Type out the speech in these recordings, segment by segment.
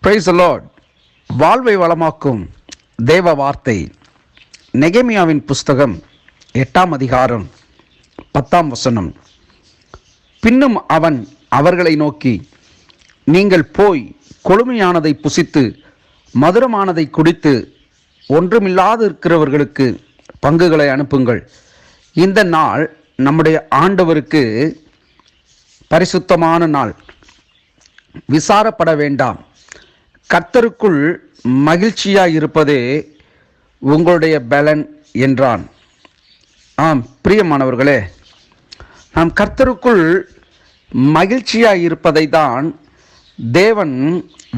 Price Lord வாழ்வை வளமாக்கும் தேவ வார்த்தை. நெகேமியாவின் புஸ்தகம் எட்டாம் அதிகாரம் பத்தாம் வசனம். பின்னும் அவன் அவர்களை நோக்கி நீங்கள் போய் கொழுமையானதை புசித்து மதுரமானதை குடித்து ஒன்றுமில்லாது இருக்கிறவர்களுக்கு பங்குகளை அனுப்புங்கள். இந்த நாள் நம்முடைய ஆண்டவருக்கு பரிசுத்தமான நாள். விசாரப்பட வேண்டாம். கர்த்தருக்குள் மகிழ்ச்சியாக இருப்பதே உங்களுடைய பலன் என்றான். ஆம் பிரியமானவர்களே நாம் கர்த்தருக்குள் மகிழ்ச்சியாக இருப்பதை தான் தேவன்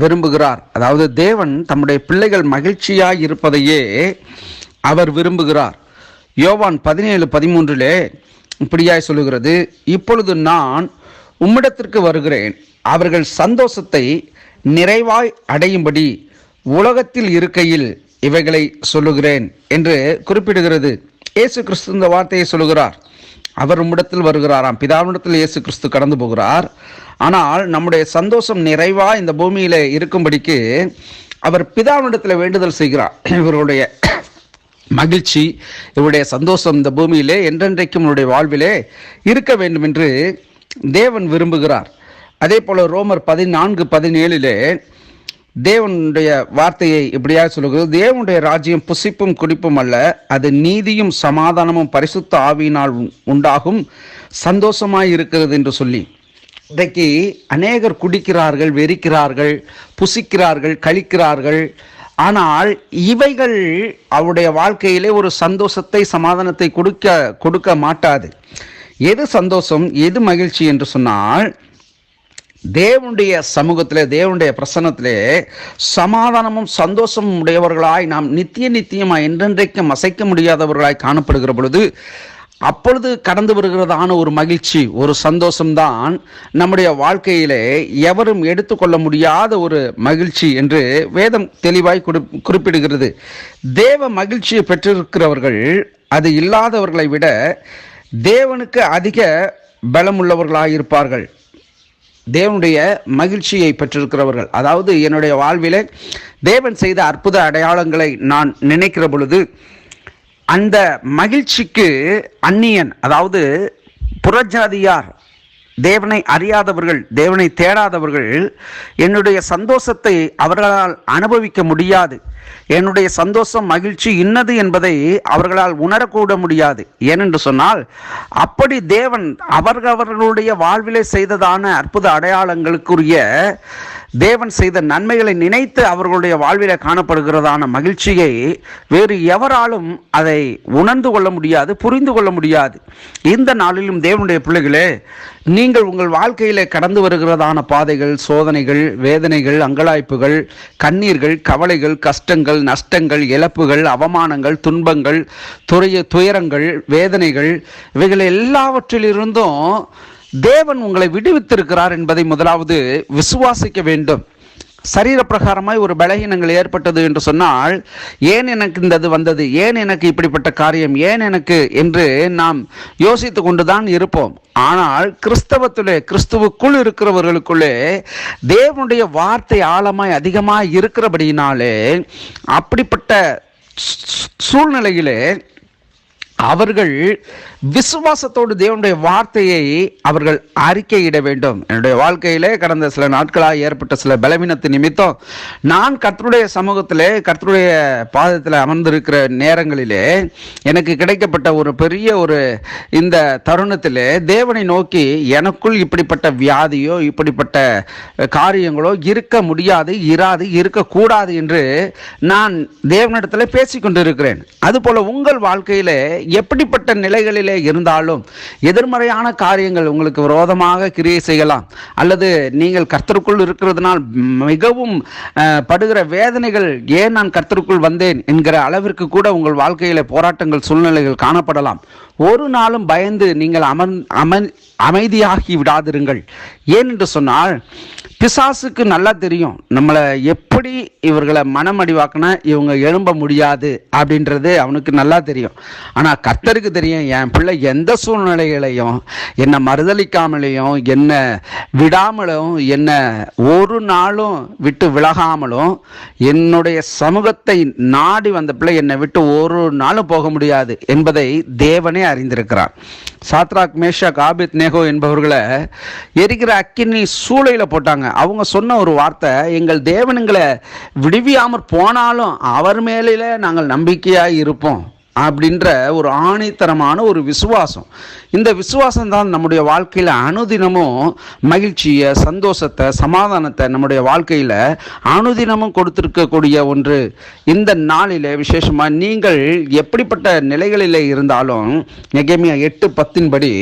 விரும்புகிறார். அதாவது தேவன் தம்முடைய பிள்ளைகள் மகிழ்ச்சியாக இருப்பதையே அவர் விரும்புகிறார். யோவான் பதினேழு பதிமூன்றிலே இப்படியாய் சொல்லுகிறது இப்பொழுது நான் உம்மிடத்திற்கு வருகிறேன். அவர்கள் சந்தோஷத்தை நிறைவாய் அடையும்படி உலகத்தில் இருக்கையில் இவைகளை சொல்லுகிறேன் என்று குறிப்பிடுகிறது. இயேசு கிறிஸ்து இந்த வார்த்தையை சொல்லுகிறார். அவர் உம்மிடத்தில் வருகிறாராம். பிதாவிடத்தில் இயேசு கிறிஸ்து கடந்து போகிறார். ஆனால் நம்முடைய சந்தோஷம் நிறைவா இந்த பூமியில் இருக்கும்படிக்கு அவர் பிதாவிடத்தில் வேண்டுதல் செய்கிறார். இவருடைய மகிழ்ச்சி இவருடைய சந்தோஷம் இந்த பூமியிலே என்றென்றைக்கும் இவருடைய வாழ்விலே இருக்க வேண்டும் என்று தேவன் விரும்புகிறார். அதே போல் ரோமர் பதினான்கு பதினேழிலே தேவனுடைய வார்த்தையை இப்படியாக சொல்லுகிறது. தேவனுடைய ராஜ்யம் புசிப்பும் குடிப்பும் அல்ல அது நீதியும் சமாதானமும் பரிசுத்த ஆவியினால் உண்டாகும் சந்தோஷமாய் இருக்கிறது என்று சொல்லி. இன்றைக்கு அநேகர் குடிக்கிறார்கள் வெறிக்கிறார்கள் புசிக்கிறார்கள் கழிக்கிறார்கள். ஆனால் இவைகள் அவருடைய வாழ்க்கையிலே ஒரு சந்தோஷத்தை சமாதானத்தை கொடுக்க கொடுக்க மாட்டாது. எது சந்தோஷம் எது மகிழ்ச்சி என்று சொன்னால் தேவனுடைய சமூகத்திலே தேவனுடைய பிரசன்னத்திலே சமாதானமும் சந்தோஷமும் உடையவர்களாய் நாம் நித்திய நித்தியமாய் என்றென்றைக்கும் அசைக்க முடியாதவர்களாய் காணப்படுகிற பொழுது அப்பொழுது கடந்து வருகிறதான ஒரு மகிழ்ச்சி ஒரு சந்தோஷம்தான் நம்முடைய வாழ்க்கையிலே எவரும் எடுத்துக்கொள்ள முடியாத ஒரு மகிழ்ச்சி என்று வேதம் தெளிவாய் குறிப்பிடுகிறது. தேவ மகிழ்ச்சியை பெற்றிருக்கிறவர்கள் அது இல்லாதவர்களை விட தேவனுக்கு அதிக பலமுள்ளவர்களாக இருப்பார்கள் தேவனுடைய மகிழ்ச்சியை பெற்றிருக்கிறவர்கள். அதாவது என்னுடைய வாழ்விலே தேவன் செய்த அற்புத அடையாளங்களை நான் நினைக்கிற பொழுது அந்த மகிழ்ச்சிக்கு அந்நியன் அதாவது புறஜாதியார் தேவனை அறியாதவர்கள் தேவனை தேடாதவர்கள் என்னுடைய சந்தோஷத்தை அவர்களால் அனுபவிக்க முடியாது. என்னுடைய சந்தோஷம் மகிழ்ச்சி இன்னது என்பதை அவர்களால் உணரக்கூட முடியாது. ஏனென்று சொன்னால் அப்படி தேவன் அவர்களுடைய வாழ்விலே செய்ததான அற்புத அடையாளங்களுக்குரிய தேவன் செய்த நன்மைகளை நினைத்து அவர்களுடைய வாழ்வில காணப்படுகிறதான மகிழ்ச்சியை வேறு எவராலும் அதை உணர்ந்து கொள்ள முடியாது புரிந்து கொள்ள முடியாது. இந்த நாளிலும் தேவனுடைய பிள்ளைகளே நீங்கள் உங்கள் வாழ்க்கையில் கடந்து வருகிறதான பாதைகள் சோதனைகள் வேதனைகள் அங்கலாய்ப்புகள் கண்ணீர்கள் கவலைகள் கஷ்டங்கள் நஷ்டங்கள் இழப்புகள் அவமானங்கள் துன்பங்கள் துறைய துயரங்கள் வேதனைகள் இவைகள் எல்லாவற்றிலிருந்தும் தேவன் உங்களை விடுவித்திருக்கிறார் என்பதை முதலாவது விசுவாசிக்க வேண்டும். சரீர பிரகாரமாய் ஒரு பலகீனங்கள் ஏற்பட்டது என்று சொன்னால் ஏன் எனக்கு இந்த இது வந்தது? ஏன் எனக்கு இப்படிப்பட்ட காரியம்? ஏன் எனக்கு என்று நாம் யோசித்து கொண்டுதான் இருப்போம். ஆனால் கிறிஸ்தவத்திலே கிறிஸ்துவுக்குள் இருக்கிறவர்களுக்குள்ளே தேவனுடைய வார்த்தை ஆழமாய் அதிகமாக இருக்கிறபடியினாலே அப்படிப்பட்ட சூழ்நிலையிலே அவர்கள் விசுவாசத்தோடு தேவனுடைய வார்த்தையை அவர்கள் அறிக்கையிட வேண்டும். என்னுடைய வாழ்க்கையிலே கடந்த சில நாட்களாக ஏற்பட்ட சில பலவீனத்து நிமித்தம் நான் கர்த்தருடைய சமூகத்திலே கர்த்தருடைய பாதத்தில் அமர்ந்திருக்கிற நேரங்களிலே எனக்கு கிடைக்கப்பட்ட ஒரு பெரிய ஒரு இந்த தருணத்திலே தேவனை நோக்கி எனக்குள் இப்படிப்பட்ட வியாதியோ இப்படிப்பட்ட காரியங்களோ இருக்க முடியாது இராது இருக்கக்கூடாது என்று நான் தேவனிடத்தில் பேசிக்கொண்டிருக்கிறேன். அதுபோல் உங்கள் வாழ்க்கையிலே எப்படிப்பட்ட நிலைகளிலே இருந்தாலும் எதிர்மறையான காரியங்கள் உங்களுக்கு விரோதமாக கிரியை செய்யலாம். அல்லது நீங்கள் கர்த்தருக்குள் இருக்கிறதுனால் மிகவும் படுகிற வேதனைகள் ஏன் நான் கர்த்தருக்குள் வந்தேன்? என்கிற அளவிற்கு கூட உங்கள் வாழ்க்கையில போராட்டங்கள் சூழ்நிலைகள் காணப்படலாம். ஒரு நாளும் பயந்து நீங்கள் அமர் அமர் அமைதியாகி விடாதிருங்கள். ஏன் என்று சொன்னால் பிசாசுக்கு நல்லா தெரியும். நம்மளை எப்படி இவர்களை மனமடிவாக்கினா இவங்க எழும்ப முடியாது அப்படின்றது அவனுக்கு நல்லா தெரியும். ஆனால் கர்த்தருக்கு தெரியும் என் பிள்ளை எந்த சூழ்நிலைகளையும் என்னை மறுதளிக்காமலையும் என்னை விடாமலும் என்னை ஒரு நாளும் விட்டு விலகாமலும் என்னுடைய சமூகத்தை நாடி வந்த பிள்ளை என்னை விட்டு ஒரு நாளும் போக முடியாது என்பதை தேவனே அறிந்திருக்கிறார். சாத்ராக் மேஷாக் ஆபித் நேகோ என்பவர்களை எரிகிற அக்கினி சூளையில் போட்டாங்க. அவங்க சொன்ன ஒரு வார்த்தை எங்கள் தேவனுங்களை விடுவியாமற் போனாலும் அவர் மேலே நாங்கள் நம்பிக்கையாக இருப்போம். அப்படின்ற ஒரு ஆணித்தரமான ஒரு விசுவாசம். இந்த விசுவாசம் தான் நம்முடைய வாழ்க்கையில் அனுதினமும் மகிழ்ச்சியை சந்தோஷத்தை சமாதானத்தை நம்முடைய வாழ்க்கையில் அனுதினமும் கொடுத்துருக்கக்கூடிய ஒன்று. இந்த நாளில் விசேஷமாக நீங்கள் எப்படிப்பட்ட நிலைகளில் இருந்தாலும் நெகேமியா எட்டு பத்தின்படி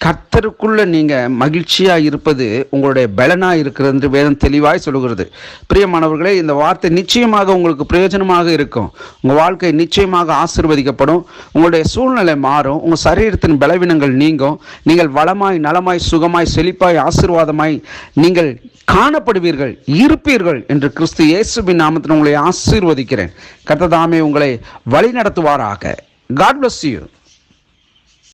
கர்த்தருக்குள்ள நீங்க மகிழ்ச்சியா இருப்பது உங்களுடைய பலனா இருக்கிறது என்று வேதம் தெளிவாய் சொல்லுகிறது. பிரியமானவர்களே இந்த வார்த்தை நிச்சயமாக உங்களுக்கு பிரயோஜனமாக இருக்கும். உங்க வாழ்க்கை நிச்சயமாக ஆசிர்வதிக்கப்படும். உங்களுடைய சூழ்நிலை மாறும். உங்க சரீரத்தின் பலவீனங்கள் நீங்கும். நீங்கள் வளமாய் நலமாய் சுகமாய் செழிப்பாய் ஆசீர்வாதமாய் நீங்கள் காணப்படுவீர்கள் இருப்பீர்கள் என்று கிறிஸ்து இயேசுவின் நாமத்தில் உங்களை ஆசீர்வதிக்கிறேன். கர்த்ததாமே உங்களை வழி நடத்துவாராக காட் பிளஸ் யூ